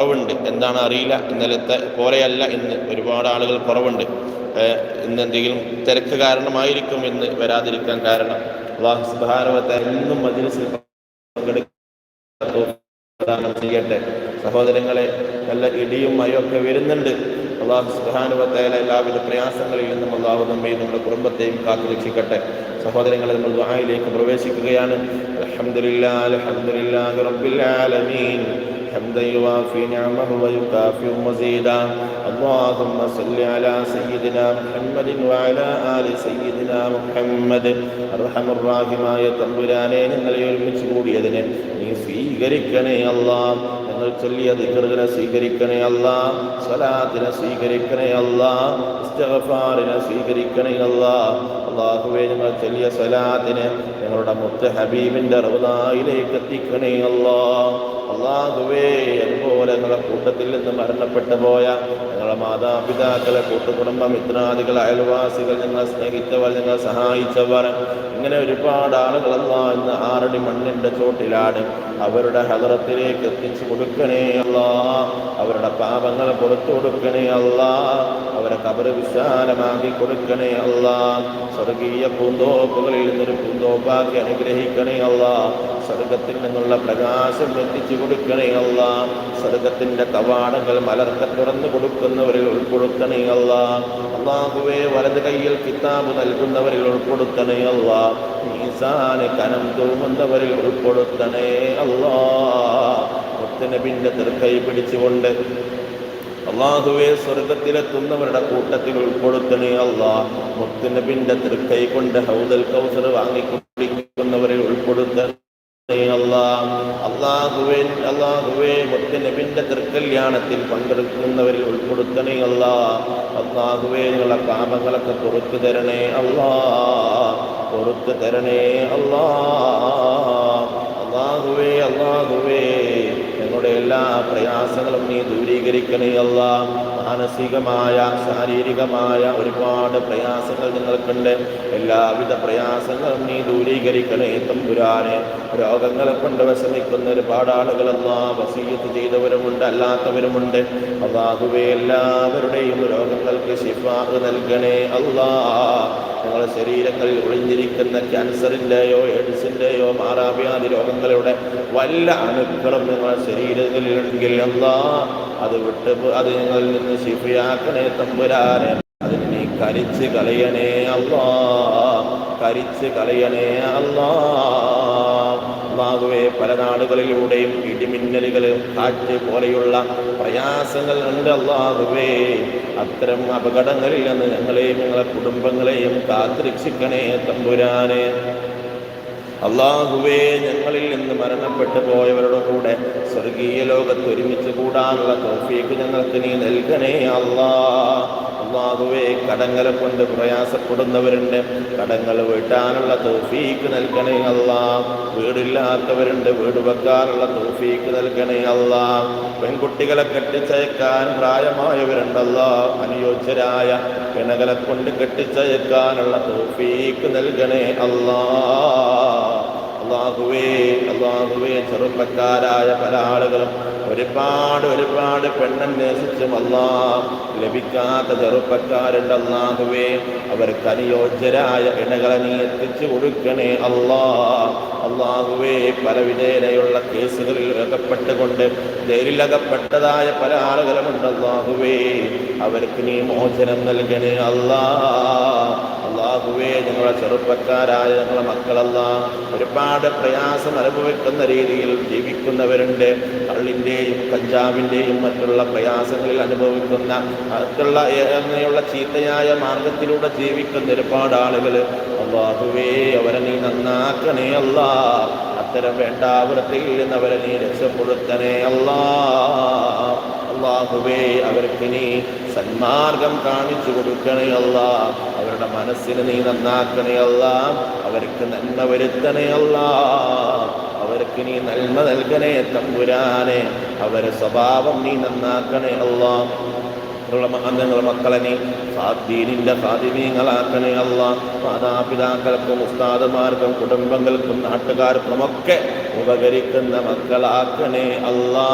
കുറവുണ്ട്. എന്താണ് അറിയില്ല ഇന്നലത്തെ പോലെയല്ല ഇന്ന്. ഒരുപാട് ആളുകൾ കുറവുണ്ട്. ഇന്ന് എന്തെങ്കിലും തിരക്ക് കാരണമായിരിക്കും എന്ന് വരാതിരിക്കാൻ കാരണം. അള്ളാഹു സുബാനവത്തെ മജിലിസിൽ ചെയ്യട്ടെ. സഹോദരങ്ങളെ നല്ല ഇടിയും മയൊക്കെ വരുന്നുണ്ട്. അള്ളാഹു സുബാനുവത്തേല എല്ലാവിധ പ്രയാസങ്ങളിൽ നിന്നും അള്ളാഹു നമ്മയും നമ്മുടെ കുടുംബത്തെയും കാത്തു രക്ഷിക്കട്ടെ സഹോദരങ്ങളെ നമ്മൾ ദുആയിലേക്ക് പ്രവേശിക്കുകയാണ്. അലഹമുല്ലാ അലഹമുല്ലാ റബ്ബിൽ ആലമീൻ. حمدا يوافي نعمه ويكافئ مزيدا اللهم صل على سيدنا محمد وعلى آل سيدنا محمد അർഹമ റാഹിമായ തമ്പുരാനെ ഞങ്ങളെ ഒരുമിച്ച് കൂടിയതിന് നീ സ്വീകരിക്കണേ അല്ലാ ഞങ്ങൾ ചൊല്ലിയ ദിക്കറുകളെ സ്വീകരിക്കണേ അല്ലാ സ്വലാത്തിനെ സ്വീകരിക്കണേ അല്ലാ ഇസ്തഗഫാറിനെ സ്വീകരിക്കണേ അല്ലാ അള്ളാഹുവെ ഞങ്ങൾ ചൊല്ലിയ സ്വലാത്തിനെ ഞങ്ങളുടെ മുത്ത് ഹബീബിന്റെ റൗദായിലേക്ക് എത്തിക്കണേ അല്ലാ അള്ളാഹുവേ അതുപോലെ ഞങ്ങളുടെ കൂട്ടത്തിൽ നിന്ന് മരണപ്പെട്ടു പോയ ഞങ്ങളുടെ മാതാപിതാക്കളെ കൂട്ടുകുടുംബ മിത്രാദികൾ അയൽവാസികൾ ഞങ്ങളെ സ്നേഹിച്ചവർ ഞങ്ങളെ സഹായിച്ചവർ ഇങ്ങനെ ഒരുപാട് ആളുകൾ അല്ലാ ഇന്ന് ആറടി മണ്ണിന്റെ ചോട്ടിലാണ്. അവരുടെ ഹദറത്തിലേക്ക് എത്തിച്ചു കൊടുക്കണേ അല്ലാ അവരുടെ പാപങ്ങൾ പുറത്തു കൊടുക്കണേ അല്ല. അവരെ കബറ് വിശാലമാക്കി കൊടുക്കണേ അല്ല. സ്വർഗീയ പൂന്തോപ്പുകളിൽ നിന്നൊരു പൂന്തോപ്പാക്കി അനുഗ്രഹിക്കണേ അല്ല. സ്വർഗത്തിൽ നിന്നുള്ള പ്രകാശം എത്തിച്ചു കൊടുക്കണേ അല്ല. സ്വർഗത്തിന്റെ കവാടങ്ങൾ മലർക്ക തുറന്നു കൊടുക്കുന്നവരിൽ ഉൾപ്പെടുത്തണേ അല്ല. അള്ളാഹുവെ വലത് കയ്യിൽ കിതാബ് നൽകുന്നവരിൽ ഉൾപ്പെടുത്തണേ അല്ല. ഈസാന് കനം തൂങ്ങുന്നവരിൽ ഉൾപ്പെടുത്തണേ അല്ലാ. മുത്തനബിന്റെ തൃക്കൈ പിടിച്ചുകൊണ്ട് അള്ളാഹുവെ സ്വർഗത്തിലെത്തുന്നവരുടെ കൂട്ടത്തിൽ ഉൾപ്പെടുത്തണേ അള്ളാ. മുത്തുനബിന്റെ തൃക്കൈ കൊണ്ട് ഹൗദൽ കൗസർ വാങ്ങിക്കൊണ്ടിരിക്കുന്നവരെ അള്ളാഹുവേ മുത്തനബിന്റെ തൃക്കല്യാണത്തിൽ പങ്കെടുക്കുന്നവരിൽ ഉൾപ്പെടുത്തണേ അല്ലാ അള്ളാഹുവേ നിങ്ങളുടെ പാപങ്ങളൊക്കെ പുറത്തു തരണേ അല്ലാ പുറത്തു തരണേ അല്ലാ അള്ളാഹുവേ അള്ളാഹുവേ ഞങ്ങളുടെ എല്ലാ പ്രയാസങ്ങളും നീ ദൂരീകരിക്കണേ അല്ല മാനസികമായ ശാരീരികമായ ഒരുപാട് പ്രയാസങ്ങൾ നിങ്ങൾക്കുണ്ട്. എല്ലാവിധ പ്രയാസങ്ങളും നീ ദൂരീകരിക്കണേ തമ്പുരാനെ. രോഗങ്ങളെ കൊണ്ട് വിഷമിക്കുന്ന ഒരുപാട് ആളുകളെന്നാ വസീയത്ത് ചെയ്തവരുമുണ്ട് അല്ലാത്തവരുമുണ്ട്. അള്ളാഹുവെ എല്ലാവരുടെയും രോഗങ്ങൾക്ക് ശിഫാഹ് നൽകണേ അല്ലാ ഞങ്ങളുടെ ശരീരങ്ങളിൽ ഒളിഞ്ഞിരിക്കുന്ന ക്യാൻസറിന്റെയോ എയ്ഡ്സിന്റെയോ മാറാവ്യാധി രോഗങ്ങളുടെ വല്ല അണുക്കളും ഞങ്ങളുടെ ശരീരങ്ങളിലുണ്ടെങ്കിൽ അല്ലാ അത് വിട്ട് അത് ഞങ്ങളിൽ നിന്ന് ശിഫിയാക്കണേ തമ്പുരാനെ. അതിന് നീ കരിച്ച് കളയണേ അള്ളാ കരിച്ച് കളയണേ അള്ളാ അള്ളാഹുവെ പല നാടുകളിലൂടെയും ഇടിമിന്നലുകൾ കാറ്റ് പോലെയുള്ള പ്രയാസങ്ങൾ ഉണ്ട് അത്തരം അപകടങ്ങളിൽ നിന്ന് ഞങ്ങളെയും ഞങ്ങളെ കുടുംബങ്ങളെയും കാത്തുരക്ഷിക്കണേ തമ്പുരാനെ. അള്ളാഹുവേ ഞങ്ങളിൽ നിന്ന് മരണപ്പെട്ടു പോയവരുടെ കൂടെ സ്വർഗീയ ലോകത്ത് ഒരുമിച്ച് കൂടാനുള്ള തോഫിയേക്ക് ഞങ്ങൾക്ക് നീ നൽകണേ അള്ളാ. അള്ളാഹുവേ കടങ്ങളെ കൊണ്ട് പ്രയാസപ്പെടുന്നവരുണ്ട്. കടങ്ങൾ വീട്ടാനുള്ള തോഫീക്ക് നൽകണേ അല്ല വീടില്ലാത്തവരുണ്ട് വീട് വെക്കാനുള്ള തോഫീക്ക് നൽകണേ അല്ല പെൺകുട്ടികളെ കെട്ടിച്ചയക്കാൻ പ്രായമായവരുണ്ടല്ല അനുയോജ്യരായ പിണകളെ കൊണ്ട് കെട്ടിച്ചയക്കാനുള്ള തോഫീക്ക് നൽകണേ അല്ലാ അള്ളാഹുവേ അള്ളാഹുവേ ചെറുപ്പക്കാരായ പല ആളുകളും ഒരുപാട് ഒരുപാട് പെണ്ണന്വേഷിച്ചും അല്ലാ ലഭിക്കാത്ത ചെറുപ്പക്കാരുണ്ട് അള്ളാഹുവേ. അവർക്ക് അനുയോജ്യരായ ഇണകളെ നീ എത്തിച്ചു കൊടുക്കണേ അല്ലാ അള്ളാഹുവേ പല വിധേനയുള്ള കേസുകളിൽ അകപ്പെട്ടുകൊണ്ട് ജയിലിലകപ്പെട്ടതായ പല ആളുകളുമുണ്ട് അള്ളാഹുവേ. അവർക്ക് നീ മോചനം നൽകണേ അല്ലാ അള്ളാഹുവേ ഞങ്ങളുടെ ചെറുപ്പക്കാരായ ഞങ്ങളുടെ മക്കളല്ല ഒരുപാട് പ്രയാസം അനുഭവിക്കുന്ന രീതിയിൽ ജീവിക്കുന്നവരുണ്ട്. കള്ളിന്റെയും കഞ്ചാവിന്റെയും മറ്റുള്ള പ്രയാസങ്ങളിൽ അനുഭവിക്കുന്ന മറ്റുള്ള അങ്ങനെയുള്ള ചീത്തയായ മാർഗത്തിലൂടെ ജീവിക്കുന്ന ഒരുപാട് ആളുകൾ. അള്ളാഹുവേ അവരെ നീ നന്നാക്കണേ അല്ല. അത്തരം വേണ്ടാവൃത്തിൽ നിന്ന് അവരെ നീ രക്ഷപ്പെടുത്തണേ അല്ലാ. അള്ളാഹുവേ അവർക്ക് നീ സന്മാർഗം കാണിച്ചു കൊടുക്കണേ അല്ല. മനസ്സിന് നീ നന്നാക്കണയല്ല അവർക്ക് നന്മ വരുത്തണയല്ല അവർക്ക് നീ നന്മ നൽകണേ തമ്പുരാനെ. അവരെ സ്വഭാവം നീ നന്നാക്കണേ അല്ല. നിങ്ങളുടെ മക്കളെ നീ സാദ്ദീനിന്റെ സാദിനീങ്ങളാക്കണേ അല്ല. മാതാപിതാക്കൾക്കും ഉസ്താദുമാർക്കും കുടുംബങ്ങൾക്കും നാട്ടുകാർക്കും ഒക്കെ ഉപകരിക്കുന്ന മക്കളാക്കണേ അല്ലാ.